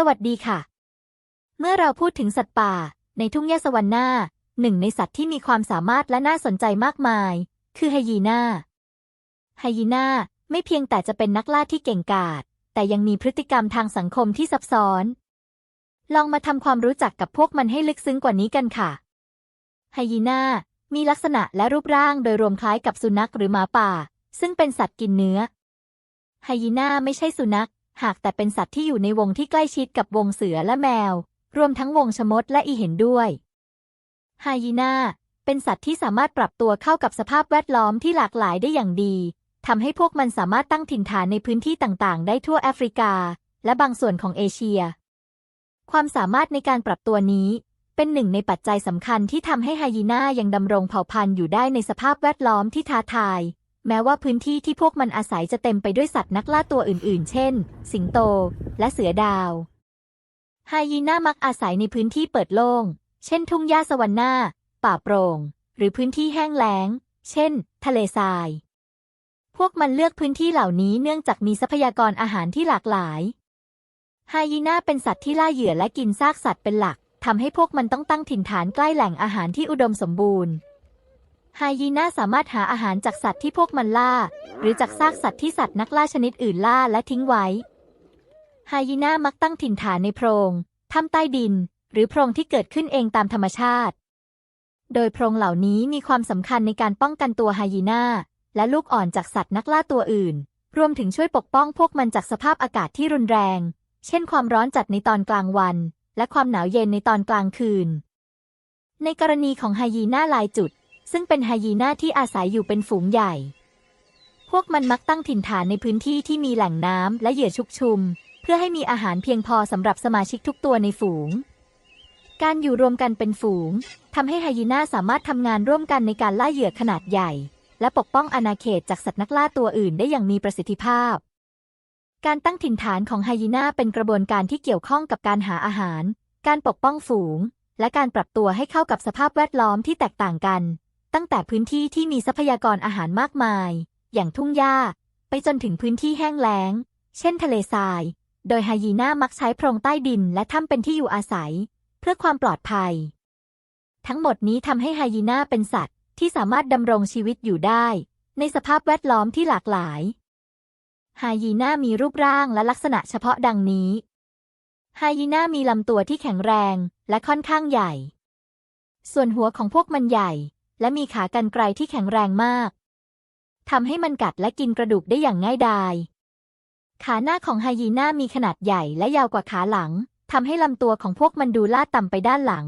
สวัสดีค่ะ เมื่อเราพูดถึงสัตว์ป่า ในทุ่งหญ้าสวรรค์หน้าหนึ่งในสัตว์ที่มีความสามารถและน่าสนใจมากมาย คือไฮยีนาไฮยีนาไม่เพียงแต่จะเป็นนักล่าที่เก่งกาจแต่ยังมีพฤติกรรมทางสังคมที่ซับซ้อน ลองมาทำความรู้จักกับพวกมันให้ลึกซึ้งกว่านี้กันค่ะ ไฮยีนามีลักษณะและรูปร่างโดยรวมคล้ายกับสุนัขหรือหมาป่า ซึ่งเป็นสัตว์กินเนื้อ ไฮยีนาไม่ใช่สุนัข หากแต่เป็นสัตว์ที่อยู่ในวงที่ใกล้ชิดกับวงเสือและแมว รวมทั้งวงชมดและอีเห็นด้วยไฮยีน่าเป็นสัตว์ที่สามารถปรับตัวเข้ากับสภาพแวดล้อมที่หลากหลายได้อย่างดีทำให้พวกมันสามารถตั้งถิ่นฐานในพื้นที่ต่างๆ ได้ทั่วแอฟริกา และบางส่วนของเอเชีย ความสามารถในการปรับตัวนี้ เป็นหนึ่งในปัจจัยสำคัญที่ทำให้ไฮยีน่ายังดำรงเผ่าพันธุ์อยู่ได้ในสภาพแวดล้อมที่ท้าทาย แม้ว่าพื้นที่ที่พวกมันอาศัยจะเต็มไปด้วยสัตว์นักล่าตัวอื่นๆ เช่น สิงโต และเสือดาว ไฮยีน่ามักอาศัยในพื้นที่เปิดโล่ง เช่น ทุ่งหญ้าสวรรค์นาป่าโปร่ง หรือพื้นที่แห้งแล้ง เช่น ทะเลทราย พวกมันเลือกพื้นที่เหล่านี้เนื่องจากมีทรัพยากรอาหารที่หลากหลาย ไฮยีน่าเป็นสัตว์ที่ล่าเหยื่อและกินซากสัตว์เป็นหลักทำให้พวกมันต้องตั้งถิ่นฐานใกล้แหล่งอาหารที่อุดมสมบูรณ์ ไฮยีน่าสามารถหาอาหารจากสัตว์ที่พวกมันล่า หรือจากซากสัตว์ที่สัตว์นักล่าชนิดอื่นล่าและทิ้งไว้ไฮยีน่ามักตั้งถิ่นฐานในโพรงถ้ำใต้ดิน หรือโพรงที่เกิดขึ้นเองตามธรรมชาติ โดยโพรงเหล่านี้มีความสำคัญในการป้องกันตัวไฮยีน่าและลูกอ่อนจากสัตว์นักล่าตัวอื่น รวมถึงช่วยปกป้องพวกมันจากสภาพอากาศที่รุนแรง เช่นความร้อนจัดในตอนกลางวัน และความหนาวเย็นในตอนกลางคืน ในกรณีของไฮยีน่าลายจุด ซึ่งเป็นไฮยีน่าที่อาศัยอยู่เป็นฝูงใหญ่ พวกมันมักตั้งถิ่นฐานในพื้นที่ที่มีแหล่งน้ำและเหยื่อชุกชุม เพื่อให้มีอาหารเพียงพอสำหรับสมาชิกทุกตัวในฝูง การอยู่รวมกันเป็นฝูงทำให้ไฮยีน่าสามารถทำงานร่วมกันในการล่าเหยื่อขนาดใหญ่ และปกป้องอาณาเขตจากสัตว์นักล่าตัวอื่นได้อย่างมีประสิทธิภาพการตั้งถิ่นฐานของไฮยีน่าเป็นกระบวนการที่เกี่ยวข้องกับการหาอาหาร การปกป้องฝูง และการปรับตัวให้เข้ากับสภาพแวดล้อมที่แตกต่างกัน ตั้งแต่พื้นที่ที่มีทรัพยากรอาหารมากมาย อย่างทุ่งหญ้า ไปจนถึงพื้นที่แห้งแล้ง เช่นทะเลทราย โดยไฮยีน่ามักใช้โพรงใต้ดินและถ้ำเป็นที่อยู่อาศัย เพื่อความปลอดภัย ทั้งหมดนี้ทำให้ไฮยีน่าเป็นสัตว์ที่สามารถดำรงชีวิตอยู่ได้ ในสภาพแวดล้อมที่หลากหลายไฮยีน่ามีรูปร่างและลักษณะเฉพาะดังนี้ไฮยีน่ามีลำตัวที่แข็งแรงและค่อนข้างใหญ่ ส่วนหัวของพวกมันใหญ่ และมีขากรรไกรที่แข็งแรงมากทำให้มันกัดและกินกระดูกได้อย่างง่ายดาย ขาหน้าของไฮยีน่ามีขนาดใหญ่และยาวกว่าขาหลังทำให้ลำตัวของพวกมันดูลาดต่ำไปด้านหลัง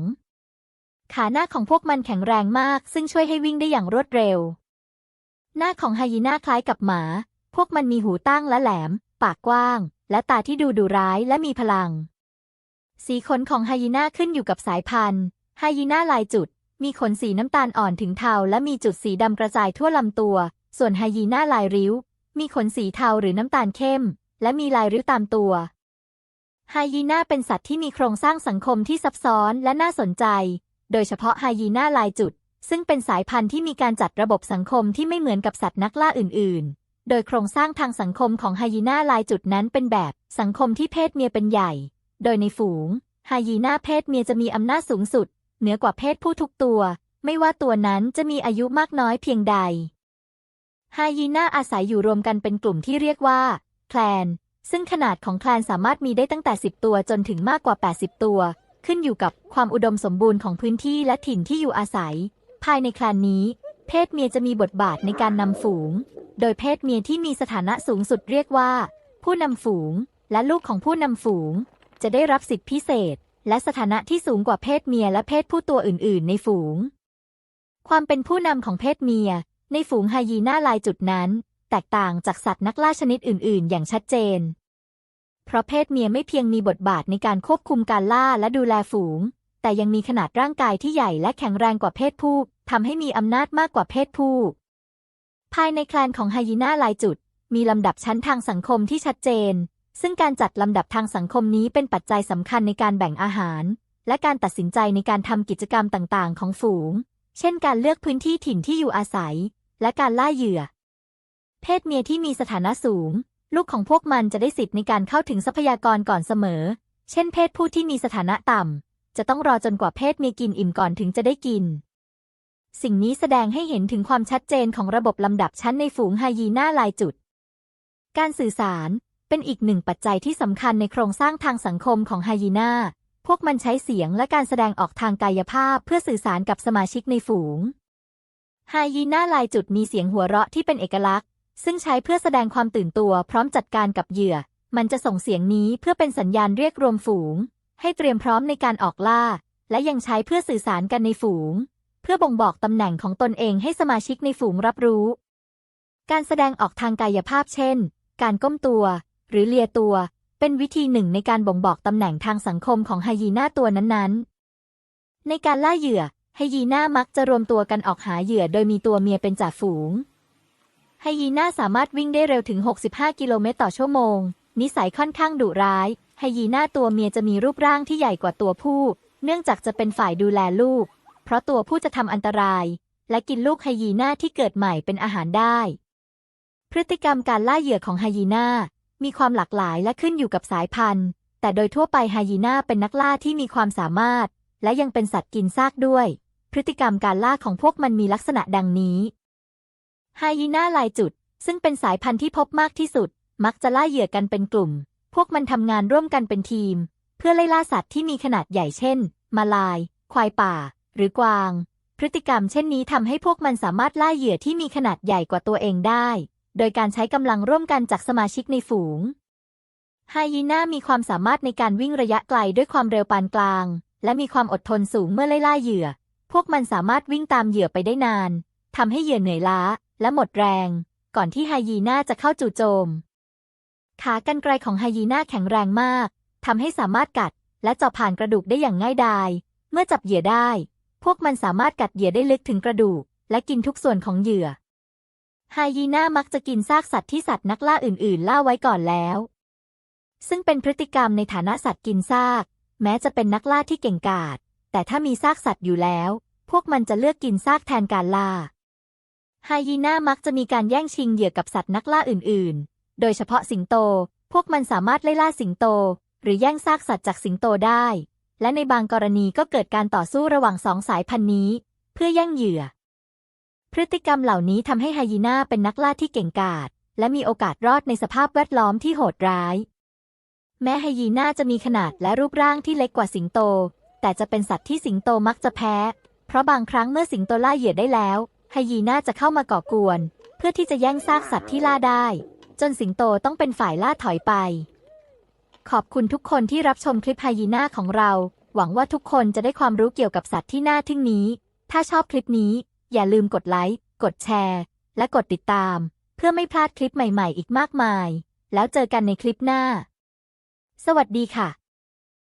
ขาหน้าของพวกมันแข็งแรงมาก ซึ่งช่วยให้วิ่งได้อย่างรวดเร็ว หน้าของไฮยีน่าคล้ายกับหมา พวกมันมีหูตั้งและแหลม ปากกว้าง และตาที่ดูดุร้ายและมีพลัง สีขนของไฮยีน่าขึ้นอยู่กับสายพันธุ์ ไฮยีน่าลายจุด มีขนสีน้ำตาลอ่อนถึงเทาและมีจุดสีดำกระจายทั่วลำตัว ส่วนไฮยีน่าลายริ้ว มีขนสีเทาหรือน้ำตาลเข้ม และมีลายริ้วตามตัว ไฮยีน่าเป็นสัตว์ที่มีโครงสร้างสังคมที่ซับซ้อนและน่าสนใจ โดยเฉพาะไฮยีน่าลายจุด ซึ่งเป็นสายพันธุ์ที่มีการจัดระบบสังคมที่ไม่เหมือนกับสัตว์นักล่าอื่น ๆ โดยโครงสร้างทางสังคมของไฮยีน่าลายจุดนั้นเป็นแบบสังคมที่เพศเมียเป็นใหญ่ โดยในฝูงไฮยีน่าเพศเมียจะมีอำนาจสูงสุด เหนือกว่าเพศผู้ทุกตัว ไม่ว่าตัวนั้นจะมีอายุมากน้อยเพียงใด ไฮยีน่าอาศัยอยู่รวมกันเป็นกลุ่มที่เรียกว่าแคลน ซึ่งขนาดของแคลนสามารถมีได้ตั้งแต่ 10 ตัวจนถึงมากกว่า 80 ตัว ขึ้นอยู่กับความอุดมสมบูรณ์ของพื้นที่และถิ่นที่อยู่อาศัย ภายในแคลนนี้ เพศเมียจะมีบทบาทในการนำฝูง โดยเพศเมียที่มีสถานะสูงสุดเรียกว่า ผู้นำฝูง และลูกของผู้นำฝูง จะได้รับสิทธิพิเศษ และสถานะที่สูงกว่าเพศเมียและเพศผู้ตัวอื่น ๆ ในฝูง ความเป็นผู้นำของเพศเมีย ในฝูงไฮยีน่าลายจุดนั้น แตกต่างจากสัตว์นักล่าชนิดอื่น ๆ อย่างชัดเจน เพราะเพศเมียไม่เพียงมีบทบาทในการควบคุมการล่าและดูแลฝูง แต่ยังมีขนาดร่างกายที่ใหญ่และแข็งแรงกว่าเพศผู้ทำให้มีอำนาจมากกว่าเพศผู้ ภายในแคลนของไฮยีน่าลายจุด มีลำดับชั้นทางสังคมที่ชัดเจน ซึ่งการจัดลำดับทางสังคมนี้เป็นปัจจัยสำคัญในการแบ่งอาหาร และการตัดสินใจในการทำกิจกรรมต่างๆ ของฝูง เช่นการเลือกพื้นที่ถิ่นที่อยู่อาศัย และการล่าเหยื่อ เพศเมียที่มีสถานะสูง ลูกของพวกมันจะได้สิทธิ์ในการเข้าถึงทรัพยากรก่อนเสมอ เช่น เพศผู้ที่มีสถานะต่ำจะต้องรอจนกว่าเพศเมียกินอิ่มก่อนถึงจะได้กิน สิ่งนี้แสดงให้เห็นถึงความชัดเจนของระบบลำดับชั้นในฝูงไฮยีน่าลายจุด การสื่อสาร เป็นอีกหนึ่งปัจจัยที่สำคัญในโครงสร้างทางสังคมของไฮยีนาพวกมันใช้เสียงและการแสดงออกทางกายภาพเพื่อสื่อสารกับสมาชิกในฝูง ไฮยีน่าลายจุดมีเสียงหัวเราะที่เป็นเอกลักษณ์ ซึ่งใช้เพื่อแสดงความตื่นตัวพร้อมจัดการกับเหยื่อ มันจะส่งเสียงนี้เพื่อเป็นสัญญาณเรียกรวมฝูง ให้เตรียมพร้อมในการออกล่า และยังใช้เพื่อสื่อสารกันในฝูง เพื่อบ่งบอกตำแหน่งของตนเองให้สมาชิกในฝูงรับรู้ การแสดงออกทางกายภาพเช่น การก้มตัว หรือเลียตัว เป็นวิธีหนึ่งในการบ่งบอกตำแหน่งทางสังคมของไฮยีน่าตัวนั้นๆ ในการล่าเหยื่อไฮยีน่ามักจะรวมตัวกันออกหาเหยื่อโดยมีตัวเมียเป็นจ่าฝูง ไฮยีน่าสามารถวิ่งได้เร็วถึง 65 กิโลเมตรต่อชั่วโมง นิสัยค่อนข้างดุร้าย ไฮยีน่าตัวเมียจะมีรูปร่างที่ใหญ่กว่าตัวผู้ เนื่องจากจะเป็นฝ่ายดูแลลูก เพราะตัวผู้จะทำอันตราย และกินลูกไฮยีน่าที่เกิดใหม่เป็นอาหารได้ พฤติกรรมการล่าเหยื่อของไฮยีน่า มีความหลากหลายและขึ้นอยู่กับสายพันธุ์ แต่โดยทั่วไปไฮยีน่าเป็นนักล่าที่มีความสามารถ และยังเป็นสัตว์กินซากด้วย พฤติกรรมการล่าของพวกมันมีลักษณะดังนี้ไฮยีน่าลายจุด ซึ่งเป็นสายพันธุ์ที่พบมากที่สุด มักจะล่าเหยื่อกันเป็นกลุ่ม พวกมันทำงานร่วมกันเป็นทีม เพื่อไล่ล่าสัตว์ที่มีขนาดใหญ่เช่น มาลาย ควายป่า หรือกวาง พฤติกรรมเช่นนี้ทำให้พวกมันสามารถล่าเหยื่อที่มีขนาดใหญ่กว่าตัวเองได้ โดยการใช้กำลังร่วมกันจากสมาชิกในฝูง ไฮยีน่ามีความสามารถในการวิ่งระยะไกลด้วยความเร็วปานกลาง และมีความอดทนสูงเมื่อไล่ล่าเหยื่อ พวกมันสามารถวิ่งตามเหยื่อไปได้นานทำให้เหยื่อเหนื่อยล้าและหมดแรง ก่อนที่ไฮยีน่าจะเข้าจู่โจม ขากรรไกรของไฮยีน่าแข็งแรงมากทำให้สามารถกัดและเจาะผ่านกระดูกได้อย่างง่ายดาย เมื่อจับเหยื่อได้ พวกมันสามารถกัดเหยื่อได้ลึกถึงกระดูก และกินทุกส่วนของเหยื่อ ไฮยีน่ามักจะกินซากสัตว์ที่สัตว์นักล่าอื่นๆ ล่าไว้ก่อนแล้ว ซึ่งเป็นพฤติกรรมในฐานะสัตว์กินซาก แม้จะเป็นนักล่าที่เก่งกาจแต่ถ้ามีซากสัตว์อยู่แล้ว พวกมันจะเลือกกินซากแทนการล่าไฮยีน่ามักจะมีการแย่งชิงเหยื่อกับสัตว์นักล่าอื่นๆ โดยเฉพาะสิงโต พวกมันสามารถไล่ล่าสิงโต หรือแย่งซากสัตว์จากสิงโตได้ และในบางกรณีก็เกิดการต่อสู้ระหว่างสองสายพันธุ์นี้ เพื่อแย่งเหยื่อ พฤติกรรมเหล่านี้ทำให้ไฮยีน่าเป็นนักล่าที่เก่งกาจและมีโอกาสรอดในสภาพแวดล้อมที่โหดร้าย แม้ไฮยีน่าจะมีขนาดและรูปร่างที่เล็กกว่าสิงโต แต่จะเป็นสัตว์ที่สิงโตมักจะแพ้ เพราะบางครั้งเมื่อสิงโตล่าเหยื่อได้แล้วไฮยีน่าจะเข้ามาก่อกวน เพื่อที่จะแย่งซากสัตว์ที่ล่าได้ จนสิงโตต้องเป็นฝ่ายล่าถอยไป ขอบคุณทุกคนที่รับชมคลิปไฮยีน่าของเรา หวังว่าทุกคนจะได้ความรู้เกี่ยวกับสัตว์ที่น่าทึ่งนี้ ถ้าชอบคลิปนี้ อย่าลืมกดไลค์ กดแชร์ และกดติดตาม เพื่อไม่พลาดคลิปใหม่ๆ อีกมากมาย แล้วเจอกันในคลิปหน้า สวัสดีค่ะ